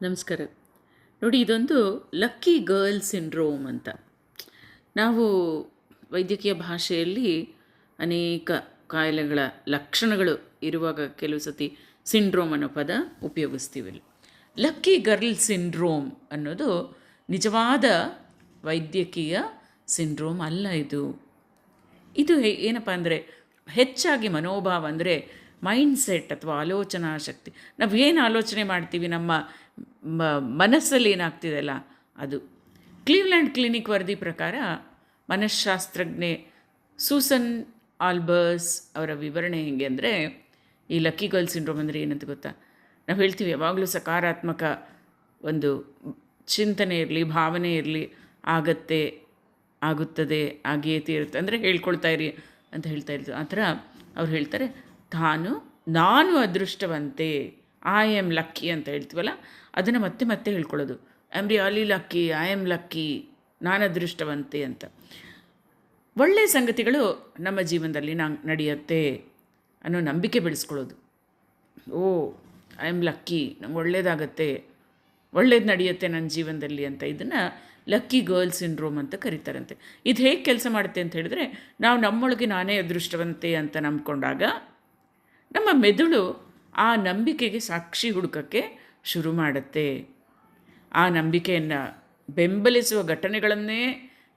ನಮಸ್ಕಾರ. ನೋಡಿ, ಇದೊಂದು ಲಕ್ಕಿ ಗರ್ಲ್ ಸಿಂಡ್ರೋಮ್ ಅಂತ. ನಾವು ವೈದ್ಯಕೀಯ ಭಾಷೆಯಲ್ಲಿ ಅನೇಕ ಕಾಯಿಲೆಗಳ ಲಕ್ಷಣಗಳು ಇರುವಾಗ ಕೆಲವು ಸತಿ ಸಿಂಡ್ರೋಮ್ ಅನ್ನೋ ಪದ ಉಪಯೋಗಿಸ್ತೀವಿ ಲಕ್ಕಿ ಗರ್ಲ್ ಸಿಂಡ್ರೋಮ್ ಅನ್ನೋದು ನಿಜವಾದ ವೈದ್ಯಕೀಯ ಸಿಂಡ್ರೋಮ್ ಅಲ್ಲ ಇದು. ಇದು ಏನಪ್ಪ ಅಂದರೆ ಹೆಚ್ಚಾಗಿ ಮನೋಭಾವ ಅಂದರೆ ಮೈಂಡ್ಸೆಟ್ ಅಥವಾ ಆಲೋಚನಾ ಶಕ್ತಿ. ನಾವು ಏನು ಆಲೋಚನೆ ಮಾಡ್ತೀವಿ ನಮ್ಮ ಮನಸ್ಸಲ್ಲಿ ಏನಾಗ್ತಿದೆಯಲ್ಲ ಅದು. ಕ್ಲೀವ್ಲ್ಯಾಂಡ್ ಕ್ಲಿನಿಕ್ ವರದಿ ಪ್ರಕಾರ ಮನಃಶಾಸ್ತ್ರಜ್ಞೆ ಸೂಸನ್ ಆಲ್ಬರ್ಸ್ ಅವರ ವಿವರಣೆ ಹೇಗೆ ಅಂದರೆ, ಈ ಲಕ್ಕಿ ಗರ್ಲ್ ಸಿಂಡ್ರೋಮ್ ಅಂದರೆ ಏನಂತ ಗೊತ್ತಾ? ನಾವು ಹೇಳ್ತೀವಿ ಯಾವಾಗಲೂ ಸಕಾರಾತ್ಮಕ ಒಂದು ಚಿಂತನೆ ಇರಲಿ, ಭಾವನೆ ಇರಲಿ, ಆಗತ್ತೆ, ಆಗುತ್ತದೆ ಆಗಿಯೇ ತೀರುತ್ತೆ ಅಂದರೆ ಹೇಳ್ಕೊಳ್ತಾ ಇರಿ ಅಂತ ಹೇಳ್ತಾ ಇರ್ತೀವಿ. ಆ ಥರ ಅವ್ರು ಹೇಳ್ತಾರೆ. ತಾನು, ನಾನು ಅದೃಷ್ಟವಂತೆ ಐ ಆಮ್ ಲಕ್ಕಿ ಅಂತ ಹೇಳ್ತೀವಲ್ಲ, ಅದನ್ನು ಮತ್ತೆ ಮತ್ತೆ ಹೇಳ್ಕೊಳ್ಳೋದು. I am really lucky I am lucky ನಾನು ಅದೃಷ್ಟವಂತೆ ಅಂತ. ಒಳ್ಳೆಯ ಸಂಗತಿಗಳು ನಮ್ಮ ಜೀವನದಲ್ಲಿ ನಾ, ನಡೆಯುತ್ತೆ ಅನ್ನೋ ನಂಬಿಕೆ ಬೆಳೆಸ್ಕೊಳ್ಳೋದು. ಓ ಐ ಆಮ್ ಲಕ್ಕಿ ನಂಗೆ ಒಳ್ಳೇದಾಗತ್ತೆ, ಒಳ್ಳೇದು ನಡೆಯುತ್ತೆ ನನ್ನ ಜೀವನದಲ್ಲಿ ಅಂತ ಇದನ್ನು ಲಕ್ಕಿ ಗರ್ಲ್ ಸಿಂಡ್ರೋಮ್ ಅಂತ ಕರೀತಾರಂತೆ. ಇದು ಹೇಗೆ ಕೆಲಸ ಮಾಡುತ್ತೆ ಅಂತ ಹೇಳಿದ್ರೆ, ನಾವು ನಮ್ಮೊಳಗೆ ನಾನೇ ಅದೃಷ್ಟವಂತೆ ಅಂತ ನಂಬ್ಕೊಂಡಾಗ ನಮ್ಮ ಮೆದುಳು ಆ ನಂಬಿಕೆಗೆ ಸಾಕ್ಷಿ ಹುಡುಕಕ್ಕೆ ಶುರು ಮಾಡುತ್ತೆ. ಆ ನಂಬಿಕೆಯನ್ನು ಬೆಂಬಲಿಸುವ ಘಟನೆಗಳನ್ನೇ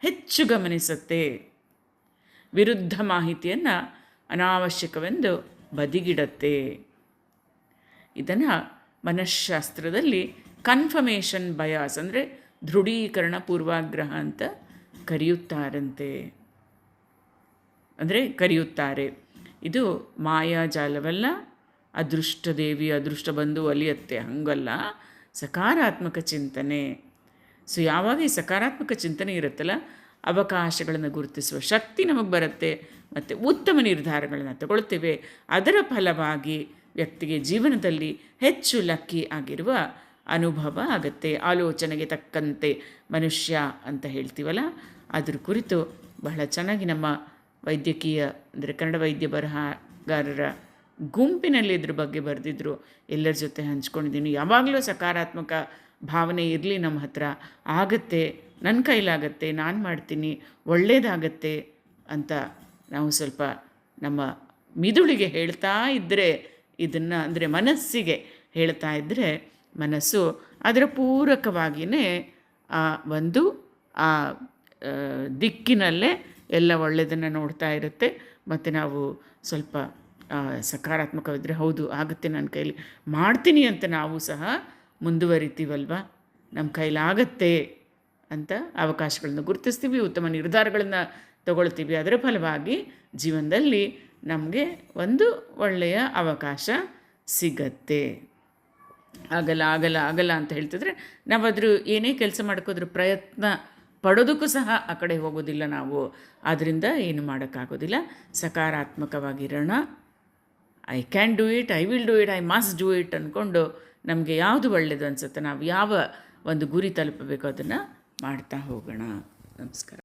ಹೆಚ್ಚು ಗಮನಿಸುತ್ತೆ. ವಿರುದ್ಧ ಮಾಹಿತಿಯನ್ನು ಅನಾವಶ್ಯಕವೆಂದು ಬದಿಗಿಡತ್ತೆ. ಇದನ್ನು ಮನಃಶಾಸ್ತ್ರದಲ್ಲಿ ಕನ್ಫರ್ಮೇಷನ್ ಬಯಾಸ್ ಅಂದರೆ ದೃಢೀಕರಣ ಪೂರ್ವಾಗ್ರಹ ಅಂತ ಕರೆಯುತ್ತಾರಂತೆ. ಅಂದರೆ ಕರೆಯುತ್ತಾರೆ. ಇದು ಮಾಯಾಜಾಲವಲ್ಲ ಅದೃಷ್ಟ ದೇವಿ ಅದೃಷ್ಟ ಬಂದು ಒಲಿಯತ್ತೆ ಹಂಗಲ್ಲ. ಸಕಾರಾತ್ಮಕ ಚಿಂತನೆ. ಸೊ ಯಾವಾಗ ಈ ಸಕಾರಾತ್ಮಕ ಚಿಂತನೆ ಇರುತ್ತಲ್ಲ, ಅವಕಾಶಗಳನ್ನು ಗುರುತಿಸುವ ಶಕ್ತಿ ನಮಗೆ ಬರುತ್ತೆ, ಮತ್ತು ಉತ್ತಮ ನಿರ್ಧಾರಗಳನ್ನು ತಗೊಳ್ತೇವೆ. ಅದರ ಫಲವಾಗಿ ವ್ಯಕ್ತಿಗೆ ಜೀವನದಲ್ಲಿ ಹೆಚ್ಚು ಲಕ್ಕಿ ಆಗಿರುವ ಅನುಭವ ಆಗುತ್ತೆ. ಆಲೋಚನೆಗೆ ತಕ್ಕಂತೆ ಮನುಷ್ಯ ಅಂತ ಹೇಳ್ತೀವಲ್ಲ, ಅದ್ರ ಕುರಿತು ಬಹಳ ಚೆನ್ನಾಗಿ ನಮ್ಮ ವೈದ್ಯಕೀಯ ಅಂದರೆ ಕನ್ನಡ ವೈದ್ಯ ಬರಹಗಾರರ ಗುಂಪಿನಲ್ಲಿ ಇದ್ರ ಬಗ್ಗೆ ಬರೆದಿದ್ರು. ಎಲ್ಲರ ಜೊತೆ ಹಂಚ್ಕೊಂಡಿದ್ದೀನಿ. ಯಾವಾಗಲೂ ಸಕಾರಾತ್ಮಕ ಭಾವನೆ ಇರಲಿ ನಮ್ಮ ಹತ್ರ. ಆಗತ್ತೆ ನನ್ನ ಕೈಲಾಗತ್ತೆ ನಾನು ಮಾಡ್ತೀನಿ ಒಳ್ಳೆಯದಾಗತ್ತೆ ಅಂತ ನಾವು ಸ್ವಲ್ಪ ನಮ್ಮ ಮಿದುಳಿಗೆ ಹೇಳ್ತಾ ಇದ್ದರೆ ಇದನ್ನು ಅಂದರೆ ಮನಸ್ಸಿಗೆ ಹೇಳ್ತಾ ಇದ್ದರೆ ಮನಸ್ಸು ಅದರ ಪೂರಕವಾಗಿಯೇ ಆ ಒಂದು ಆ ಆ, ದಿಕ್ಕಿನಲ್ಲೇ ಎಲ್ಲ ಒಳ್ಳೆಯದನ್ನು ನೋಡ್ತಾ ಇರುತ್ತೆ. ಮತ್ತು ನಾವು ಸ್ವಲ್ಪ ಸಕಾರಾತ್ಮಕವಿದ್ರೆ ಹೌದು, ಆಗುತ್ತೆ ನನ್ನ ಕೈಲಿ. ಮಾಡ್ತೀನಿ ಅಂತ ನಾವು ಸಹ ಮುಂದುವರಿತೀವಲ್ವ? ನಮ್ಮ ಕೈಲಾಗತ್ತೆ ಅಂತ ಅವಕಾಶಗಳನ್ನು ಗುರುತಿಸ್ತೀವಿ, ಉತ್ತಮ ನಿರ್ಧಾರಗಳನ್ನು ತಗೊಳ್ತೀವಿ. ಅದರ ಫಲವಾಗಿ ಜೀವನದಲ್ಲಿ ನಮಗೆ ಒಂದು ಒಳ್ಳೆಯ ಅವಕಾಶ ಸಿಗತ್ತೆ. ಆಗಲ್ಲ ಆಗಲ್ಲ ಆಗಲ್ಲ ಅಂತ ಹೇಳ್ತಿದ್ರೆ ನಾವು ಏನೇ ಕೆಲಸ ಮಾಡ್ಕೋದ್ರೂ ಪ್ರಯತ್ನ ಪಡೋದಕ್ಕೂ ಸಹ ಆ ಕಡೆ ಹೋಗೋದಿಲ್ಲ ನಾವು. ಆದ್ದರಿಂದ ಏನು ಮಾಡೋಕ್ಕಾಗೋದಿಲ್ಲ. ಸಕಾರಾತ್ಮಕವಾಗಿರೋಣ. I can do it I will do it I must do it ಅಂದ್ಕೊಂಡು ನಮಗೆ ಯಾವುದು ಒಳ್ಳೆಯದು ಅನಿಸುತ್ತೆ ನಾವು ಯಾವ ಒಂದು ಗುರಿ ತಲುಪಬೇಕು ಅದನ್ನು ಮಾಡ್ತಾ ಹೋಗೋಣ. ನಮಸ್ಕಾರ.